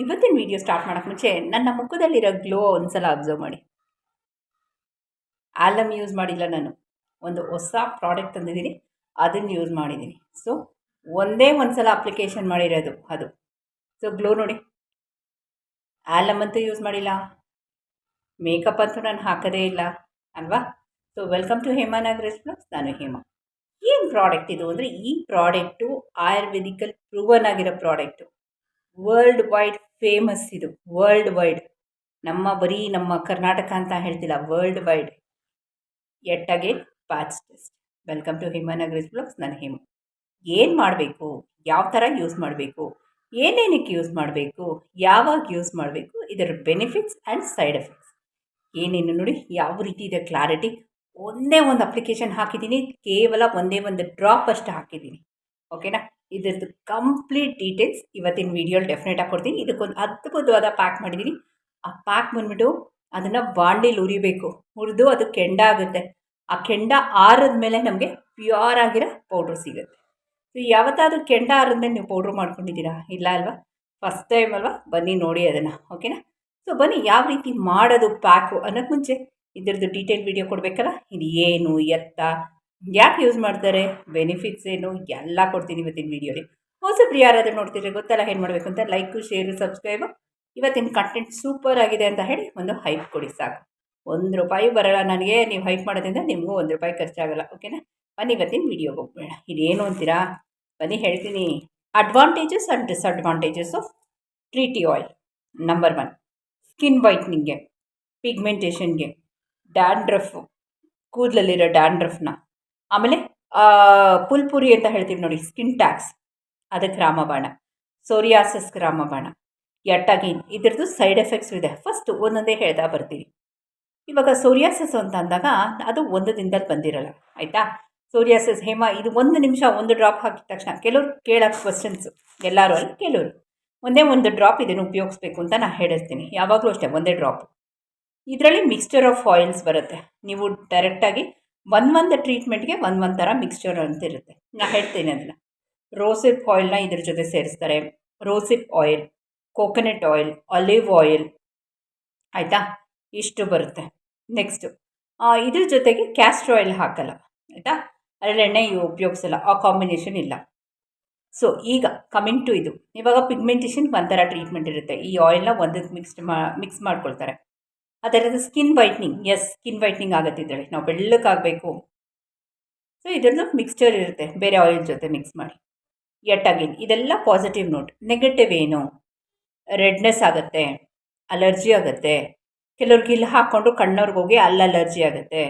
ಇವತ್ತಿನ video start ಮಾಡೋಕ್ಕೆ ಮುಂಚೆ ನನ್ನ ಮುಖದಲ್ಲಿರೋ ಗ್ಲೋ ಒಂದ್ಸಲ ಅಬ್ಸರ್ವ್ ಮಾಡಿ. ಆಲಮ್ ಯೂಸ್ ಮಾಡಿಲ್ಲ ನಾನು. ಒಂದು ಹೊಸ ಪ್ರಾಡಕ್ಟ್ ತಂದಿದ್ದೀನಿ. ಅದನ್ನು ಯೂಸ್ ಮಾಡಿದ್ದೀನಿ. ಸೊ ಒಂದೇ ಒಂದು ಸಲ ಅಪ್ಲಿಕೇಶನ್ ಮಾಡಿರೋದು ಅದು. ಸೊ ಗ್ಲೋ ನೋಡಿ. ಆಲಮ್ ಅಂತೂ ಯೂಸ್ ಮಾಡಿಲ್ಲ. ಮೇಕಪ್ ಅಂತೂ ನಾನು ಹಾಕೋದೇ ಇಲ್ಲ. ಅಲ್ವಾ? So welcome to Hema Nagaresh blogs ನಾನು ಹೇಮಾ. ಏನು ಪ್ರಾಡಕ್ಟ್ ಇದು? ಅಂದರೆ ಈ ಪ್ರಾಡಕ್ಟು ಆಯುರ್ವೇದಿಕಲ್ ಪ್ರೂವನ್ ಆಗಿರೋ ಪ್ರಾಡಕ್ಟು ವರ್ಲ್ಡ್ ವೈಡ್ ಫೇಮಸ್ ಇದು ವರ್ಲ್ಡ್ ವೈಡ್ ನಮ್ಮ ಬರೀ ನಮ್ಮ ಕರ್ನಾಟಕ ಅಂತ ಹೇಳ್ತಿಲ್ಲ worldwide yet again patch test welcome to Himanagar blogs ನಾನು ಹಿಮ. ಏನು ಮಾಡಬೇಕು? ಯಾವ ಥರ ಯೂಸ್ ಮಾಡಬೇಕು? ಏನೇನಕ್ಕೆ ಯೂಸ್ ಮಾಡಬೇಕು? ಯಾವಾಗ ಯೂಸ್ ಮಾಡಬೇಕು? ಇದರ ಬೆನಿಫಿಟ್ಸ್ ಆ್ಯಂಡ್ ಸೈಡ್ ಎಫೆಕ್ಟ್ಸ್ ಏನೇನು ನೋಡಿ, ಯಾವ ರೀತಿ ಇದೆ ಕ್ಲಾರಿಟಿ ಒಂದೇ ಒಂದು ಅಪ್ಲಿಕೇಶನ್ ಹಾಕಿದ್ದೀನಿ, ಕೇವಲ ಒಂದೇ ಒಂದು ಡ್ರಾಪ್ ಅಷ್ಟು ಹಾಕಿದ್ದೀನಿ. ಓಕೆನಾ ಇದ್ರದ್ದು ಕಂಪ್ಲೀಟ್ ಡೀಟೇಲ್ಸ್ ಇವತ್ತಿನ ವೀಡಿಯೋಲಿ ಡೆಫಿನೆಟ್ ಆಗಿ ಕೊಡ್ತೀನಿ. ಇದಕ್ಕೊಂದು ಅದ್ಭುತವಾದ ಪ್ಯಾಕ್ ಮಾಡಿದ್ದೀನಿ ಆ ಪ್ಯಾಕ್ ಬಂದ್ಬಿಟ್ಟು ಅದನ್ನು ಬಾಂಡಿಲಿ ಉರಿಬೇಕು. ಹುರಿದು ಅದು ಕೆಂಡ ಆಗುತ್ತೆ. ಆ ಕೆಂಡ ಆರಿದ ಮೇಲೆ ನಮಗೆ ಪ್ಯೂರ್ ಆಗಿರೋ ಪೌಡ್ರ್ ಸಿಗುತ್ತೆ. ಸೊ ಯಾವತ್ತಾದ್ರೂ ಕೆಂಡ ಆರಿದ್ಮೇಲೆ ನೀವು ಪೌಡ್ರ್ ಮಾಡ್ಕೊಂಡಿದ್ದೀರಾ? ಇಲ್ಲ ಅಲ್ವಾ? ಫಸ್ಟ್ ಟೈಮ್ ಅಲ್ವಾ? ಬನ್ನಿ ನೋಡಿ ಅದನ್ನು ಓಕೆನಾ ಸೊ ಬನ್ನಿ ಯಾವ ರೀತಿ ಮಾಡೋದು ಪ್ಯಾಕು ಅನ್ನೋಕ್ಕೆ ಮುಂಚೆ ಇದ್ರದ್ದು ಡೀಟೇಲ್ ವಿಡಿಯೋ ಕೊಡಬೇಕಲ್ಲ? ಇದು ಏನು ಎತ್ತ? ಯಾಕೆ ಯೂಸ್ ಮಾಡ್ತಾರೆ? ಬೆನಿಫಿಟ್ಸ್ ಏನು? ಎಲ್ಲ ಕೊಡ್ತೀನಿ ಇವತ್ತಿನ ವೀಡಿಯೋಲಿ ಹೊಸಬ್ರು ಯಾರಾದರೂ ನೋಡ್ತಿದ್ರೆ ಗೊತ್ತಲ್ಲ ಏನು ಮಾಡಬೇಕು ಅಂತ? ಲೈಕು ಶೇರು ಸಬ್ಸ್ಕ್ರೈಬು ಇವತ್ತಿನ ಕಂಟೆಂಟ್ ಸೂಪರ್ ಆಗಿದೆ ಅಂತ ಹೇಳಿ ಒಂದು ಹೈಪ್ ಕೊಡಿ ಸಾಕು. ಒಂದು ರೂಪಾಯಿ ಬರೋಲ್ಲ ನನಗೆ. ನೀವು ಹೈಪ್ ಮಾಡೋದ್ರಿಂದ ನಿಮಗೂ ಒಂದು ರೂಪಾಯಿ ಖರ್ಚಾಗಲ್ಲ. ಓಕೆನಾ ಬನ್ನಿ ಇವತ್ತಿನ ವೀಡಿಯೋಗೆ ಹೋಗ್ಬೇಡ. ಇದೇನು ಅಂತೀರಾ? ಬನ್ನಿ ಹೇಳ್ತೀನಿ. Advantages and disadvantages of tea tree oil number one skin ವೈಟ್ನಿಂಗ್ಗೆ ಪಿಗ್ಮೆಂಟೇಷನ್ಗೆ ಡ್ಯಾಂಡ್ರಫ್ ಕೂದಲಲ್ಲಿರೋ ಡ್ಯಾಂಡ್ರಫ್ನ ಆಮೇಲೆ ಪುಲ್ಪುರಿ ಅಂತ ಹೇಳ್ತೀವಿ ನೋಡಿ ಸ್ಕಿನ್ ಟ್ಯಾಕ್ಸ್ ಅದಕ್ಕೆ ರಾಮಬಾಣ ಸೋರಿಯಾಸಸ್ ರಾಮಬಾಣ ಎಟ್ಟಾಗಿನ್ ಇದ್ರದ್ದು ಸೈಡ್ ಎಫೆಕ್ಟ್ಸ್ ಇದೆ. ಫಸ್ಟು ಒಂದೊಂದೇ ಹೇಳ್ತಾ ಬರ್ತೀವಿ ಇವಾಗ ಸೋರಿಯಾಸಸ್ ಅಂತ ಅಂದಾಗ, ಅದು ಒಂದು ದಿನದಲ್ಲಿ ಬಂದಿರಲ್ಲ, ಆಯಿತಾ? ಸೋರಿಯಾಸಸ್ ಹೇಮ, ಇದು ಒಂದು ನಿಮಿಷ ಒಂದು ಡ್ರಾಪ್ ಹಾಕಿದ ತಕ್ಷಣ, ಕೆಲವ್ರು ಕೇಳೋ ಕ್ವಶನ್ಸು ಎಲ್ಲರೂ ಅಲ್ಲಿ, ಕೆಲವರು. ಒಂದೇ ಒಂದು ಡ್ರಾಪ್ ಇದನ್ನು ಉಪಯೋಗಿಸ್ಬೇಕು ಅಂತ ನಾನು ಹೇಳಿರ್ತೀನಿ. ಯಾವಾಗಲೂ ಅಷ್ಟೇ, ಒಂದೇ ಡ್ರಾಪ್ ಇದರಲ್ಲಿ ಮಿಕ್ಸ್ಚರ್ ಆಫ್ ಆಯಿಲ್ಸ್ ಬರುತ್ತೆ. ನೀವು ಡೈರೆಕ್ಟಾಗಿ ಒಂದು ಒಂದು ಟ್ರೀಟ್ಮೆಂಟ್ಗೆ ಒಂದು ಒಂದು ಥರ ಮಿಕ್ಸ್ಚರ್ ಅಂತ ಇರುತ್ತೆ. ನಾನು ಹೇಳ್ತೀನಿ ಅದನ್ನು ರೋಸಿಪ್ ಆಯಿಲ್ನ ಇದ್ರ ಜೊತೆ ಸೇರಿಸ್ತಾರೆ. Rosehip oil coconut oil olive oil ಆಯಿತಾ? ಇಷ್ಟು ಬರುತ್ತೆ. ನೆಕ್ಸ್ಟು ಇದ್ರ ಜೊತೆಗೆ ಕ್ಯಾಸ್ಟ್ರ್ ಆಯಿಲ್ ಹಾಕಲ್ಲ. ಆಯಿತಾ? ಹರಳೆಣ್ಣೆ ಇವು ಉಪಯೋಗಿಸಲ್ಲ. ಆ ಕಾಂಬಿನೇಷನ್ ಇಲ್ಲ. ಸೊ ಈಗ ಕಮಿಂಗ್ ಟು ಇದು. ಇವಾಗ ಪಿಗ್ಮೆಂಟೇಷನ್ಗೆ ಒಂಥರ ಟ್ರೀಟ್ಮೆಂಟ್ ಇರುತ್ತೆ. ಈ ಆಯಿಲ್ನ ಒಂದಕ್ಕೆ ಮಿಕ್ಸ್ಡ್ ಮಾ ಮಿಕ್ಸ್ ಮಾಡ್ಕೊಳ್ತಾರೆ. ಅದರದ್ದು skin whitening yes skin whitening ಆಗುತ್ತೆ ನಾವು ಬೆಳ್ಳಕ್ಕಾಗಬೇಕು. ಸೊ ಇದರದ್ದು ಮಿಕ್ಸ್ಚರ್ ಇರುತ್ತೆ. ಬೇರೆ ಆಯಿಲ್ ಜೊತೆ ಮಿಕ್ಸ್ ಮಾಡಿ. ಯಟ್ ಅಗೇನ್ ಇದೆಲ್ಲ ಪಾಸಿಟಿವ್ ನೋಟ್ ನೆಗೆಟಿವ್ ಏನು? ರೆಡ್ನೆಸ್ ಆಗುತ್ತೆ. ಅಲರ್ಜಿ ಆಗುತ್ತೆ. ಕೆಲವ್ರಿಗೆ ಇಲ್ಲಿ ಹಾಕ್ಕೊಂಡು ಕಣ್ಣವ್ರಿಗೆ ಹೋಗಿ ಅಲ್ಲಿ ಅಲರ್ಜಿ ಆಗುತ್ತೆ.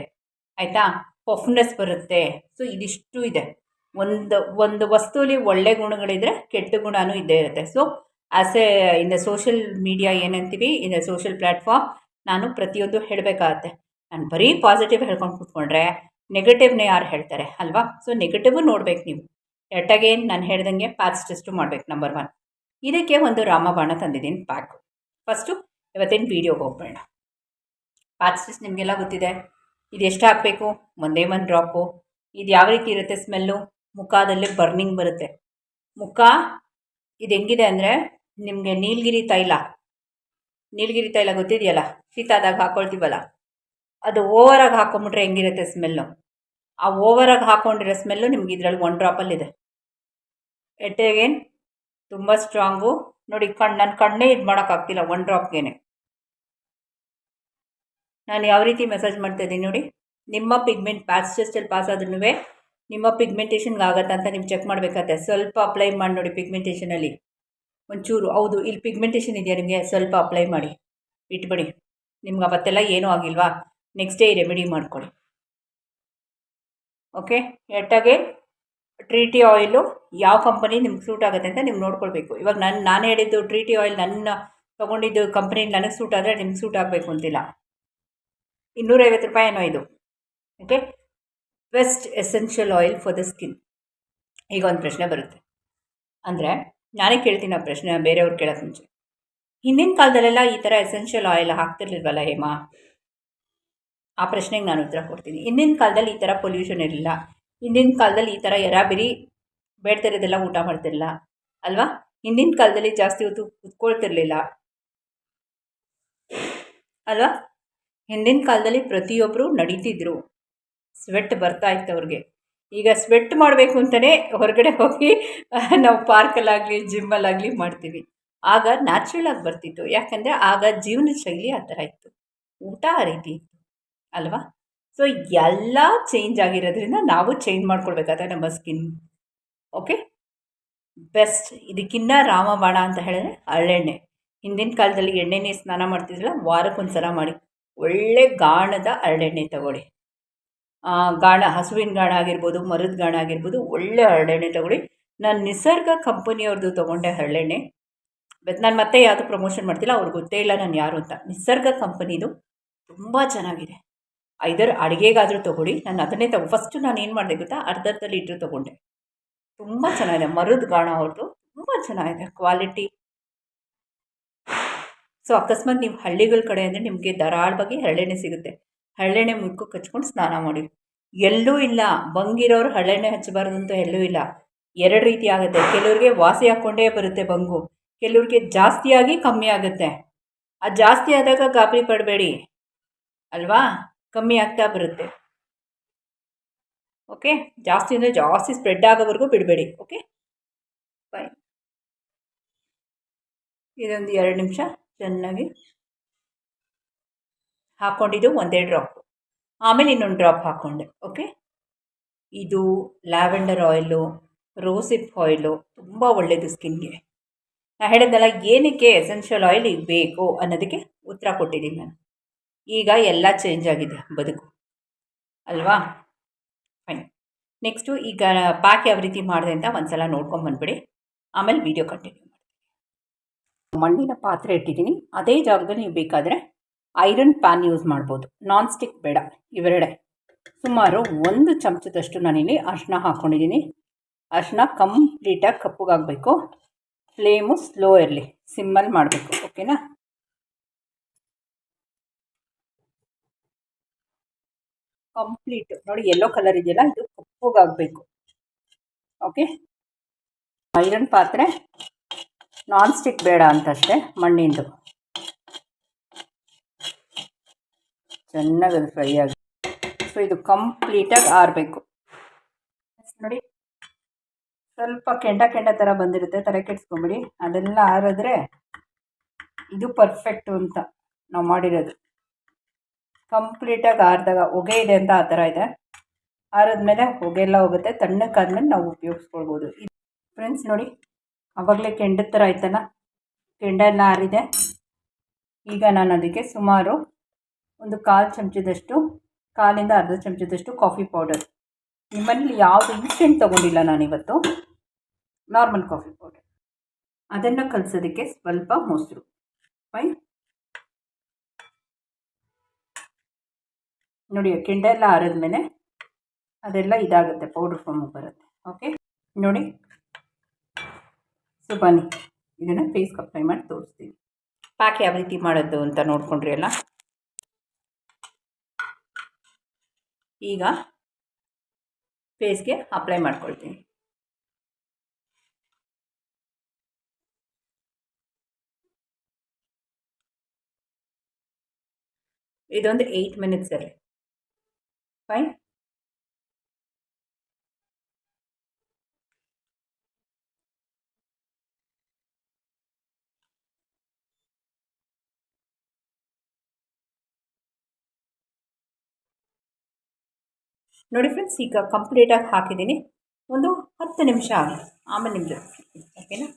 ಆಯಿತಾ? ಪಫ್ನೆಸ್ ಬರುತ್ತೆ. ಸೊ ಇದಿಷ್ಟು ಇದೆ. ಒಂದು ಒಂದು ವಸ್ತುಲಿ ಒಳ್ಳೆ ಗುಣಗಳಿದ್ರೆ ಕೆಟ್ಟ ಗುಣನೂ ಇದ್ದೇ ಇರುತ್ತೆ. So as a in the social media ಏನಂತೀವಿ? ಇನ್ ದ ಸೋಷಿಯಲ್ ಪ್ಲ್ಯಾಟ್ಫಾರ್ಮ್ ನಾನು ಪ್ರತಿಯೊಂದು ಹೇಳಬೇಕಾಗತ್ತೆ. ನಾನು ಬರೀ ಪಾಸಿಟಿವ್ ಹೇಳ್ಕೊಂಡು ಕೂತ್ಕೊಂಡ್ರೆ ನೆಗೆಟಿವ್ನೇ ಯಾರು ಹೇಳ್ತಾರೆ, ಅಲ್ವಾ? ಸೊ ನೆಗೆಟಿವು ನೋಡ್ಬೇಕು ನೀವು. ಎಟ್ಟಾಗೇನು ನಾನು ಹೇಳ್ದಂಗೆ ಪ್ಯಾಚ್ ಟೆಸ್ಟು ಮಾಡ್ಬೇಕು ನಂಬರ್ ಒನ್ ಇದಕ್ಕೆ ಒಂದು ರಾಮಬಾಣ ತಂದಿದ್ದೀನಿ ಪ್ಯಾಕು ಫಸ್ಟು ಇವತ್ತಿನ ವೀಡಿಯೋಗೆ ಹೋಗ್ಬೇಡ ಪ್ಯಾಚ್ ಟೆಸ್ಟ್ ನಿಮಗೆಲ್ಲ ಗೊತ್ತಿದೆ. ಇದು ಎಷ್ಟು ಹಾಕಬೇಕು? ಒಂದೇ ಒಂದು ಡ್ರಾಪು ಇದು ಯಾವ ರೀತಿ ಇರುತ್ತೆ ಸ್ಮೆಲ್ಲು ಮುಖದಲ್ಲಿ ಬರ್ನಿಂಗ್ ಬರುತ್ತೆ. ಮುಖ, ಇದು ಹೆಂಗಿದೆ ಅಂದರೆ ನಿಮಗೆ ನೀಲಗಿರಿ ತೈಲ. ನೀಲಗಿರಿ ತೈಲ ಗೊತ್ತಿದೆಯಲ್ಲ? ಶೀತಾದಾಗ ಹಾಕ್ಕೊಳ್ತೀವಲ್ಲ ಅದು ಓವರಾಗಿ ಹಾಕೊಂಬಿಟ್ರೆ ಹೆಂಗಿರುತ್ತೆ ಸ್ಮೆಲ್ಲು? ಆ ಓವರಾಗಿ ಹಾಕ್ಕೊಂಡಿರೋ ಸ್ಮೆಲ್ಲು ನಿಮ್ಗೆ ಇದರಲ್ಲಿ ಒನ್ ಡ್ರಾಪಲ್ಲಿದೆ ಎಟ್ ತುಂಬ ಸ್ಟ್ರಾಂಗು. ನೋಡಿ ಕಣ್ಣು ನನ್ನ ಕಣ್ಣೇ ಇದು ಮಾಡೋಕ್ಕಾಗ್ತಿಲ್ಲ ಒನ್ ಡ್ರಾಪ್ಗೇನೆ ನಾನು ಯಾವ ರೀತಿ ಮೆಸೇಜ್ ಮಾಡ್ತಾ ಇದ್ದೀನಿ ನೋಡಿ. ನಿಮ್ಮ ಪಿಗ್ಮೆಂಟ್ ಪ್ಯಾಚ್ ಟೆಸ್ಟಲ್ಲಿ ಪಾಸ್ ಆದ್ರೂ ನಿಮ್ಮ ಪಿಗ್ಮೆಂಟೇಷನ್ಗೆ ಆಗತ್ತಂತ ಅಂತ ನೀವು ಚೆಕ್ ಮಾಡಬೇಕಾಗತ್ತೆ ಸ್ವಲ್ಪ ಅಪ್ಲೈ ಮಾಡಿ ನೋಡಿ ಪಿಗ್ಮೆಂಟೇಷನಲ್ಲಿ ಒಂಚೂರು, ಹೌದು, ಇಲ್ಲಿ ಪಿಗ್ಮೆಂಟೇಷನ್ ಇದೆಯಾ ನಿಮಗೆ? ಸ್ವಲ್ಪ ಅಪ್ಲೈ ಮಾಡಿ. ಇಟ್ಬಿಡಿ. ನಿಮ್ಗೆ ಅವತ್ತೆಲ್ಲ ಏನೂ ಆಗಿಲ್ವಾ? ನೆಕ್ಸ್ಟ್ ಡೇ ರೆಮಿಡಿ ಮಾಡ್ಕೊಳ್ಳಿ ಓಕೆ ಎಟ್ಟಾಗೆ ಟ್ರೀಟಿ ಆಯಿಲು ಯಾವ ಕಂಪನಿ ನಿಮ್ಗೆ ಸೂಟ್ ಆಗುತ್ತೆ ಅಂತ ನೀವು ನೋಡ್ಕೊಳ್ಬೇಕು. ಇವಾಗ ನಾನು ನಾನು ಹೇಳಿದ್ದು ಟ್ರೀಟಿ ಆಯಿಲ್ ನನ್ನ ತೊಗೊಂಡಿದ್ದು ಕಂಪ್ನಿ ನನಗೆ ಸೂಟ್ ಆದರೆ ನಿಮ್ಗೆ ಸೂಟ್ ಆಗಬೇಕು ಅಂತಿಲ್ಲ. ಇನ್ನೂರೈವತ್ತು ರೂಪಾಯಿ ಏನೋ ಇದು. Okay best essential oil for the skin ಈಗ ಒಂದು ಪ್ರಶ್ನೆ ಬರುತ್ತೆ. ಅಂದರೆ ನಾನೇ ಕೇಳ್ತೀನಿ ಆ ಪ್ರಶ್ನೆ, ಬೇರೆಯವ್ರು ಕೇಳೋಕ್ಕೆ ಮುಂಚೆ. ಹಿಂದಿನ ಕಾಲದಲ್ಲೆಲ್ಲ ಈ ಥರ ಎಸೆನ್ಷಿಯಲ್ ಆಯಿಲ್ ಹಾಕ್ತಿರ್ಲಿಲ್ವಲ್ಲ ಹೇಮಾ? ಆ ಪ್ರಶ್ನೆಗೆ ನಾನು ಉತ್ತರ ಕೊಡ್ತೀನಿ. ಹಿಂದಿನ ಕಾಲದಲ್ಲಿ ಈ ಥರ ಪೊಲ್ಯೂಷನ್ ಇರಲಿಲ್ಲ. ಹಿಂದಿನ ಕಾಲದಲ್ಲಿ ಈ ಥರ ಎರಾಬಿರಿ ಬೇಡ್ತಿರೋದೆಲ್ಲ ಊಟ ಮಾಡ್ತಿರಲಿಲ್ಲ. ಅಲ್ವಾ? ಹಿಂದಿನ ಕಾಲದಲ್ಲಿ ಜಾಸ್ತಿ ಹೊತ್ತು ಕುತ್ಕೊಳ್ತಿರ್ಲಿಲ್ಲ. ಅಲ್ವಾ? ಹಿಂದಿನ ಕಾಲದಲ್ಲಿ ಪ್ರತಿಯೊಬ್ಬರು ನಡೀತಿದ್ರು. ಸ್ವೆಟ್ ಬರ್ತಾ ಇತ್ತು ಅವ್ರಿಗೆ. ಈಗ ಸ್ವೆಟ್ ಮಾಡಬೇಕು ಅಂತಲೇ ಹೊರಗಡೆ ಹೋಗಿ, ನಾವು ಪಾರ್ಕಲ್ಲಾಗಲಿ ಜಿಮ್ಮಲ್ಲಾಗಲಿ ಮಾಡ್ತೀವಿ. ಆಗ ನ್ಯಾಚುರಲ್ ಆಗಿ ಬರ್ತಿತ್ತು. ಯಾಕಂದರೆ ಆಗ ಜೀವನ ಶೈಲಿ ಆ ಥರ ಇತ್ತು. ಊಟ ಆ ರೀತಿ ಇತ್ತು. ಅಲ್ವಾ? ಸೊ ಎಲ್ಲ ಚೇಂಜ್ ಆಗಿರೋದ್ರಿಂದ ನಾವು ಚೇಂಜ್ ಮಾಡ್ಕೊಳ್ಬೇಕಾದ್ರೆ ನಮ್ಮ ಸ್ಕಿನ್ ಓಕೆ ಬೆಸ್ಟ್ ಇದಕ್ಕಿನ್ನ ರಾಮಬಾಣ ಅಂತ ಹೇಳಿದ್ರೆ ಹರಳೆಣ್ಣೆ ಹಿಂದಿನ ಕಾಲದಲ್ಲಿ ಎಣ್ಣೆನೇ ಸ್ನಾನ ಮಾಡ್ತಿದ್ರಲ್ಲ ವಾರಕ್ಕೊಂದು ಸಲ ಮಾಡಿ. ಒಳ್ಳೆ ಗಾಣದ ಹರಳೆಣ್ಣೆ ತಗೊಳ್ಳಿ. ಗಾಣ ಹಸುವಿನ ಗಾಣ ಆಗಿರ್ಬೋದು, ಮರದ ಗಾಣ ಆಗಿರ್ಬೋದು, ಒಳ್ಳೆ ಹರಳೆಣ್ಣೆ ತಗೊಳ್ಳಿ. ನಾನು ನಿಸರ್ಗ ಕಂಪನಿಯವ್ರದ್ದು ತೊಗೊಂಡೆ ಹರಳೆಣ್ಣೆ. ಬಟ್ ನಾನು ಮತ್ತೆ ಯಾವುದು ಪ್ರಮೋಷನ್ ಮಾಡ್ತಿಲ್ಲ ಅವ್ರಿಗೆ ಗೊತ್ತೇ ಇಲ್ಲ ನಾನು ಯಾರು ಅಂತ. ನಿಸರ್ಗ ಕಂಪನಿದು ತುಂಬ ಚೆನ್ನಾಗಿದೆ. ಐದರ್ ಅಡುಗೆಗಾದರೂ ತೊಗೊಳ್ಳಿ. ನಾನು ಅದನ್ನೇ ತಗೋ ಫಸ್ಟು ನಾನು ಏನು ಮಾಡಿದೆ ಗೊತ್ತಾ? ಅರ್ಧ ಅರ್ಧ ಲೀಟ್ರ್ ತೊಗೊಂಡೆ. ತುಂಬ ಚೆನ್ನಾಗಿದೆ. ಮರದ ಗಾಣ ಅವ್ರದ್ದು ತುಂಬ ಚೆನ್ನಾಗಿದೆ. ಕ್ವಾಲಿಟಿ. ಸೊ ಅಕಸ್ಮಾತ್ ನೀವು ಹಳ್ಳಿಗಳ ಕಡೆ ಅಂದರೆ ನಿಮಗೆ ಧಾರಾಳವಾಗಿ ಹರಳೆಣ್ಣೆ ಸಿಗುತ್ತೆ. ಹರಳೆಣ್ಣೆ ಮುಖಕ್ಕೆ ಕಚ್ಕೊಂಡು ಸ್ನಾನ ಮಾಡಿ. ಎಲ್ಲೂ ಇಲ್ಲ. ಬಂಗಿರೋರು ಹಳ್ಳೆಣ್ಣೆ ಹಚ್ಚಬಾರ್ದು ಅಂತ ಎಲ್ಲೂ ಇಲ್ಲ. ಎರಡು ರೀತಿ ಆಗುತ್ತೆ. ಕೆಲವ್ರಿಗೆ ವಾಸಿ ಹಾಕ್ಕೊಂಡೇ ಬರುತ್ತೆ ಬಂಗು. ಕೆಲವ್ರಿಗೆ ಜಾಸ್ತಿಯಾಗಿ ಕಮ್ಮಿ ಆಗುತ್ತೆ. ಆ ಜಾಸ್ತಿ ಆದಾಗ ಗಾಬರಿ ಪಡಬೇಡಿ. ಅಲ್ವಾ? ಕಮ್ಮಿ ಆಗ್ತಾ ಬರುತ್ತೆ. ಓಕೆ? ಜಾಸ್ತಿ ಅಂದರೆ ಜಾಸ್ತಿ ಸ್ಪ್ರೆಡ್ ಆಗೋವರೆಗೂ ಬಿಡಬೇಡಿ. ಓಕೆ? ಬಾಯ್ ಇದೊಂದು ಎರಡು ನಿಮಿಷ. ಚೆನ್ನಾಗಿ ಹಾಕ್ಕೊಂಡಿದ್ದು ಒಂದೇ ಡ್ರಾಪು ಆಮೇಲೆ ಇನ್ನೊಂದು ಡ್ರಾಪ್ ಹಾಕ್ಕೊಂಡೆ ಓಕೆ ಇದು ಲ್ಯಾವೆಂಡರ್ ಆಯಿಲು ರೋಸಿಪ್ ಆಯಿಲು ತುಂಬ ಒಳ್ಳೆಯದು ಸ್ಕಿನ್ಗೆ ನಾನು ಹೇಳಿದ್ನಲ್ಲ ಏನಕ್ಕೆ ಎಸೆನ್ಷಿಯಲ್ ಆಯಿಲ್ ಈಗ ಬೇಕು ಅನ್ನೋದಕ್ಕೆ ಉತ್ತರ ಕೊಟ್ಟಿದ್ದೀನಿ ನಾನು. ಈಗ ಎಲ್ಲ ಚೇಂಜ್ ಆಗಿದೆ, ಬದುಕು. ಅಲ್ವಾ? ಫೈನ್ ನೆಕ್ಸ್ಟು ಈಗ ಪ್ಯಾಕ್ ಯಾವ ರೀತಿ ಮಾಡಿದೆ ಅಂತ ಒಂದು ಸಲ ನೋಡ್ಕೊಂಬಂದ್ಬಿಡಿ ಆಮೇಲೆ ವೀಡಿಯೋ ಕಂಟಿನ್ಯೂ ಮಾಡ್ತೀನಿ. ಮಣ್ಣಿನ ಪಾತ್ರೆ ಇಟ್ಟಿದ್ದೀನಿ. ಅದೇ ಜಾಗದಲ್ಲಿ ನೀವು ಬೇಕಾದರೆ ಐರನ್ ಪ್ಯಾನ್ ಯೂಸ್ ಮಾಡ್ಬೋದು. ನಾನ್ ಸ್ಟಿಕ್ ಬೇಡ. ಇವೆರಡೆ. ಸುಮಾರು ಒಂದು ಚಮಚದಷ್ಟು ನಾನಿಲ್ಲಿ ಅರಿಶಿನ ಹಾಕ್ಕೊಂಡಿದ್ದೀನಿ ಅರಿಶಿನ ಕಂಪ್ಲೀಟಾಗಿ ಕಪ್ಪಗಾಗಬೇಕು. ಫ್ಲೇಮು ಸ್ಲೋ ಇರಲಿ. ಸಿಮ್ಮಲ್ಲಿ ಮಾಡಬೇಕು. ಓಕೆನಾ? ಕಂಪ್ಲೀಟ್. ನೋಡಿ ಯೆಲ್ಲೋ ಕಲರ್ ಇದೆಯಲ್ಲ, ಇದು ಕಪ್ಪಗಾಗಬೇಕು. ಓಕೆ? ಐರನ್ ಪಾತ್ರೆ. ನಾನ್ ಸ್ಟಿಕ್ ಬೇಡ ಅಂತಷ್ಟೇ ಮಣ್ಣಿಂದು. ಚೆನ್ನಾಗಿ ಅದು ಫ್ರೈ ಆಗಿ. ಸೊ ಇದು ಕಂಪ್ಲೀಟಾಗಿ ಆರಬೇಕು. ನೋಡಿ, ಸ್ವಲ್ಪ ಕೆಂಡ ಕೆಂಡ ಥರ ಬಂದಿರುತ್ತೆ, ತಲೆ ಕೆಡಿಸ್ಕೊಂಬಿಡಿ. ಅದೆಲ್ಲ ಆರಿದ್ರೆ ಇದು ಪರ್ಫೆಕ್ಟು ಅಂತ ನಾವು ಮಾಡಿರೋದು. ಕಂಪ್ಲೀಟಾಗಿ ಆರಿದಾಗ ಹೊಗೆ ಇದೆ ಅಂತ ಆ ಥರ ಇದೆ. ಆರಿದ್ಮೇಲೆ ಹೊಗೆ ಎಲ್ಲ ಹೋಗುತ್ತೆ. ತಣ್ಣಕ್ಕಾದ್ಮೇಲೆ ನಾವು ಉಪಯೋಗಿಸ್ಕೊಳ್ಬೋದು. ಫ್ರೆಂಡ್ಸ್ ನೋಡಿ, ಆವಾಗಲೇ ಕೆಂಡದ ಥರ ಆಯ್ತಲ್ಲ? ಕೆಂಡ ಎಲ್ಲ ಆರಿದೆ. ಈಗ ನಾನು ಅದಕ್ಕೆ ಸುಮಾರು ಒಂದು ಕಾಲು ಚಮಚದಷ್ಟು, ಕಾಲಿಂದ ಅರ್ಧ ಚಮಚದಷ್ಟು ಕಾಫಿ ಪೌಡರ್. ನಿಮ್ಮಲ್ಲಿ ಯಾವುದು ಇನ್ಸ್ಟೆಂಟ್ ತೊಗೊಂಡಿಲ್ಲ ನಾನಿವತ್ತು ನಾರ್ಮಲ್ ಕಾಫಿ ಪೌಡರ್. ಅದನ್ನು ಕಲಿಸೋದಕ್ಕೆ ಸ್ವಲ್ಪ ಮೊಸರು. ಫೈನ್ ನೋಡಿ, ಕೆಂಡ ಎಲ್ಲ ಆರಿದ್ಮೇಲೆ ಅದೆಲ್ಲ ಇದಾಗುತ್ತೆ, ಪೌಡ್ರ್ ಫಾರ್ಮಿಗೆ ಬರುತ್ತೆ. ಓಕೆ ನೋಡಿ. ಸೊ ಬನ್ನಿ. ಇದನ್ನು ಫೇಸ್ಗೆ ಅಪ್ಲೈ ಮಾಡಿ ತೋರಿಸ್ತೀವಿ ಪ್ಯಾಕ್ ಯಾವ ರೀತಿ ಮಾಡೋದು ಅಂತ ನೋಡ್ಕೊಂಡ್ರಿ ಅಲ್ಲ? ಈಗ ಫೇಸ್ಗೆ ಅಪ್ಲೈ ಮಾಡ್ಕೊಳ್ತೀನಿ. ಇದೊಂದು ಏಯ್ಟ್ ಮಿನಿಟ್ಸಲ್ಲಿ ಫೈನ್ ನೋಡಿ ಫ್ರೆಂಡ್ಸ್ ಈಗ ಕಂಪ್ಲೀಟಾಗಿ ಹಾಕಿದ್ದೀನಿ. ಒಂದು ಹತ್ತು ನಿಮಿಷ ಆಮೇಲೆ ನಿಮಗೆ ಓಕೆನಾ?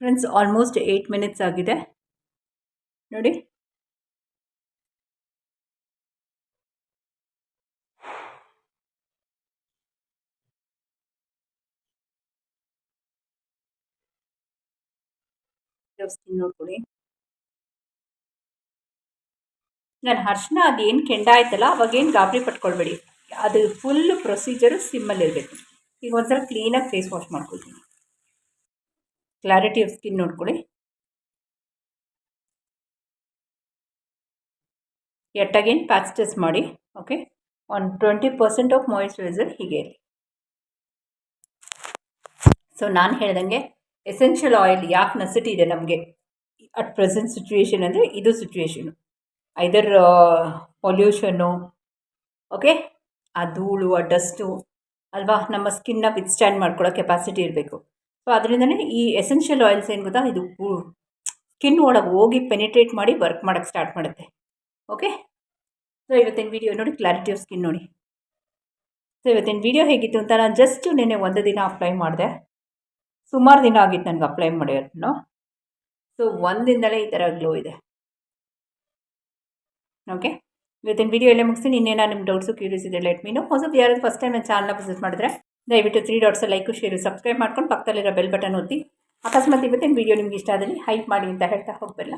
ಫ್ರೆಂಡ್ಸ್ ಆಲ್ಮೋಸ್ಟ್ ಏಯ್ಟ್ ಮಿನಿಟ್ಸ್ ಆಗಿದೆ. ನೋಡಿ. ಸ್ಕಿನ್ ನೋಡ್ಕೊಳ್ಳಿ. ನಾನು ಅರ್ಶಿನ ಅದೇನು ಕೆಂಡ ಆಯ್ತಲ್ಲ ಅವಾಗೇನು ಗಾಬರಿ ಪಟ್ಕೊಳ್ಬೇಡಿ. ಅದು ಫುಲ್ ಪ್ರೊಸೀಜರು ಸಿಮ್ಮಲ್ಲಿರಬೇಕು ಈಗ ಒಂದ್ಸಲ ಕ್ಲೀನಾಗಿ ಫೇಸ್ ವಾಶ್ ಮಾಡ್ಕೊಳ್ತೀನಿ. ಕ್ಲಾರಿಟಿ ಆಫ್ ಸ್ಕಿನ್ ನೋಡ್ಕೊಳ್ಳಿ ಎಟ್ ಅಗೇನ್ ಪ್ಯಾಚ್ ಟೆಸ್ಟ್ ಮಾಡಿ okay one twenty percent of moisturiser ಹೀಗೆ ಇರಲಿ. ಸೊ ನಾನು ಹೇಳ್ದಂಗೆ ಎಸೆನ್ಷಿಯಲ್ ಆಯಿಲ್ ಯಾಕೆ ನೆಸಿಟಿ ಇದೆ ನಮಗೆ? ಅಟ್ ಪ್ರೆಸೆಂಟ್ ಸಿಚುವೇಶನ್ ಅಂದರೆ ಇದು ಸಿಚುವೇಶನು ಐದರ್ ಪೊಲ್ಯೂಷನ್ನು ಓಕೆ ಆ ಧೂಳು, ಆ ಡಸ್ಟು ಅಲ್ವಾ? ನಮ್ಮ ಸ್ಕಿನ್ನ ವಿತ್ಸ್ಟ್ಯಾಂಡ್ ಮಾಡ್ಕೊಳ್ಳೋ ಕೆಪಾಸಿಟಿ ಇರಬೇಕು. ಸೊ ಅದರಿಂದನೇ ಈ ಎಸೆನ್ಷಿಯಲ್ ಆಯಿಲ್ಸ್ ಏನು ಗೊತ್ತಾ? ಇದು ಸ್ಕಿನ್ ಒಳಗೆ ಹೋಗಿ ಪೆನಿಟ್ರೇಟ್ ಮಾಡಿ ವರ್ಕ್ ಮಾಡೋಕ್ಕೆ ಸ್ಟಾರ್ಟ್ ಮಾಡುತ್ತೆ. ಓಕೆ ಸೊ ಇವತ್ತಿನ ವಿಡಿಯೋ ನೋಡಿ ಕ್ಲಾರಿಟಿ ಆಫ್ ಸ್ಕಿನ್ ನೋಡಿ. ಸೊ ಇವತ್ತಿನ ವಿಡಿಯೋ ಹೇಗಿತ್ತು ಅಂತ ನಾನು ಜಸ್ಟ್ ನೆನೆ ಒಂದು ದಿನ ಅಪ್ಲೈ ಮಾಡಿದೆ. ಸುಮಾರು ದಿನ ಆಗಿತ್ತು ನನಗೆ ಅಪ್ಲೈ ಮಾಡಿರೋದು ಸೊ ಒಂದಿನದಲ್ಲೇ ಈ ಥರ ಗ್ಲೋ ಇದೆ. ಓಕೆ ಇವತ್ತಿನ ವಿಡಿಯೋ ಎಲ್ಲ ಮುಗಿಸಿ ಇನ್ನೇನೋ ನಿಮ್ಮ ಡೌಟ್ಸು ಕ್ಯೂರಿಯಸ್ ಇದೆ ಲೆಟ್ ಮೀನು ಹೊಸದು ಯಾರಾದ್ರು ಫಸ್ಟ್ ಟೈಮ್ ನನ್ನ ಚಾನಲ್ನ ವಿಸಿಟ್ ಮಾಡಿದ್ರೆ, ದಯವಿಟ್ಟು three dots like share subscribe ಮಾಡ್ಕೊಂಡು ಪಕ್ಕದಲ್ಲಿರೋ ಬೆಲ್ ಬಟನ್ ಒತ್ತಿ. ಅಕಸ್ಮಾತ್ ಇವತ್ತಿನ ವಿಡಿಯೋ ನಿಮ್ಗೆ ಇಷ್ಟ ಆದಲ್ಲಿ ಹೈಪ್ ಮಾಡಿ ಅಂತ ಹೇಳ್ತಾ ಹೋಗ್ಬಲ್ಲ